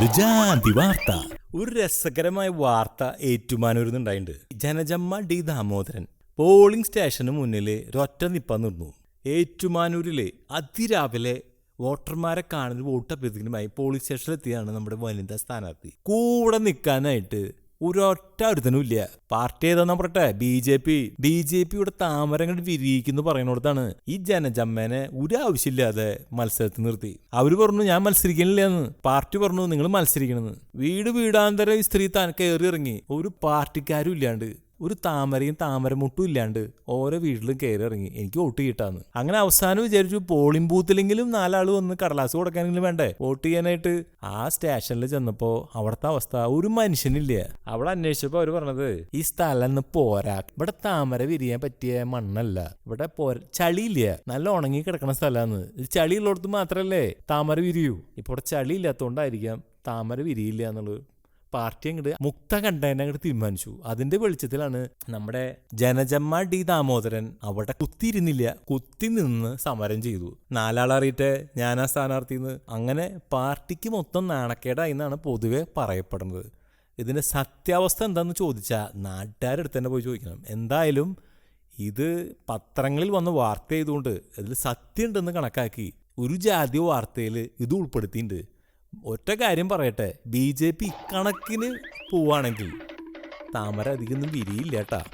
ഒരു വാർത്ത ഒരു രസകരമായ വാർത്ത ഏറ്റുമാനൂരിൽ ജനജമ്മ ഡി ദാമോദരൻ പോളിംഗ് സ്റ്റേഷന് മുന്നിൽ ഒരൊറ്റ നിപ്പ നിന്നു. ഏറ്റുമാനൂരിലെ അതിരാവിലെ വോട്ടർമാരെ കാണുന്ന വോട്ട് അഭ്യർത്ഥിക്കുന്നതുമായി പോളിംഗ് സ്റ്റേഷനിലെത്തിയാണ് നമ്മുടെ വനിതാ സ്ഥാനാർത്ഥി. കൂടെ നിൽക്കാനായിട്ട് ഒരൊറ്റ ഒരുത്തനും ഇല്ല പാർട്ടി ഏതാന്ന് പറട്ടെ B J P. B J പിയുടെ താമരങ്ങൾ വിരിയിക്കുന്നു പറയുന്നിടത്താണ് ഈ ജനജമ്മേനെ ഒരു ആവശ്യമില്ലാതെ മത്സരത്തിൽ നിർത്തി. അവർ പറഞ്ഞു ഞാൻ മത്സരിക്കണില്ല എന്ന് പാർട്ടി പറഞ്ഞു നിങ്ങൾ മത്സരിക്കണമെന്ന് വീട് വീടാന്തരം ഈ സ്ത്രീ താൻ കയറി ഇറങ്ങി ഒരു പാർട്ടിക്കാരും ഇല്ലാണ്ട്. ഒരു താമരയും താമരമുട്ടും ഇല്ലാണ്ട് ഓരോ വീട്ടിലും കയറി ഇറങ്ങി എനിക്ക് വോട്ട് കിട്ടാന്ന്. അങ്ങനെ അവസാനം വിചാരിച്ചു പോളിംഗ് ബൂത്തിലെങ്കിലും നാലാൾ വന്ന് കടലാസ് കൊടുക്കാനെങ്കിലും വേണ്ടേ? വോട്ട് ചെയ്യാനായിട്ട് ആ സ്റ്റേഷനിൽ ചെന്നപ്പോ അവിടുത്തെ അവസ്ഥ ഒരു മനുഷ്യനില്ല. അവിടെ അന്വേഷിച്ചപ്പോ അവർ പറഞ്ഞത് ഈ സ്ഥലം പോരാ. ഇവിടെ താമര വിരിയാൻ പറ്റിയ മണ്ണല്ല. ഇവിടെ പോര ചളിയില്ല. നല്ല ഉണങ്ങി കിടക്കുന്ന സ്ഥലമാണ് ചളി ഉള്ളിടത്ത് മാത്രല്ലേ താമര വിരിയൂ? ഇപ്പൊ ഇവിടെ ചളി ഇല്ലാത്തതുകൊണ്ടായിരിക്കാം താമര വിരിയില്ല എന്നുള്ളത്. പാർട്ടി അങ്ങോട്ട് മുക്ത കണ്ടതിനെ അങ്ങോട്ട് തീരുമാനിച്ചു. അതിന്റെ വെളിച്ചത്തിലാണ് നമ്മുടെ ജനജമ്മ ഡി ദാമോദരൻ അവിടെ കുത്തിയിരുന്നില്ല കുത്തി നിന്ന് സമരം ചെയ്തു. നാലാളറിയിട്ട് ഞാനാ സ്ഥാനാർത്ഥിന്ന്. അങ്ങനെ പാർട്ടിക്ക് മൊത്തം നാണക്കേടായി എന്നാണ് പൊതുവെ പറയപ്പെടുന്നത്. ഇതിന്റെ സത്യാവസ്ഥ എന്താന്ന് ചോദിച്ചാൽ നാട്ടുകാരെടുത്ത് തന്നെ പോയി ചോദിക്കണം. എന്തായാലും ഇത് പത്രങ്ങളിൽ വന്ന് വാർത്ത ചെയ്തുകൊണ്ട് ഇതിൽ സത്യം ഉണ്ടെന്ന് കണക്കാക്കി ഒരു ജാതി വാർത്തയിൽ ഇത് ഉൾപ്പെടുത്തിയിട്ടുണ്ട്. ഒറ്റ കാര്യം പറയട്ടെ. ബി ജെ പി ഇക്കണക്കിന് പോവാണെങ്കിൽ. താമര അധികം വിരിയില്ല കേട്ടാ.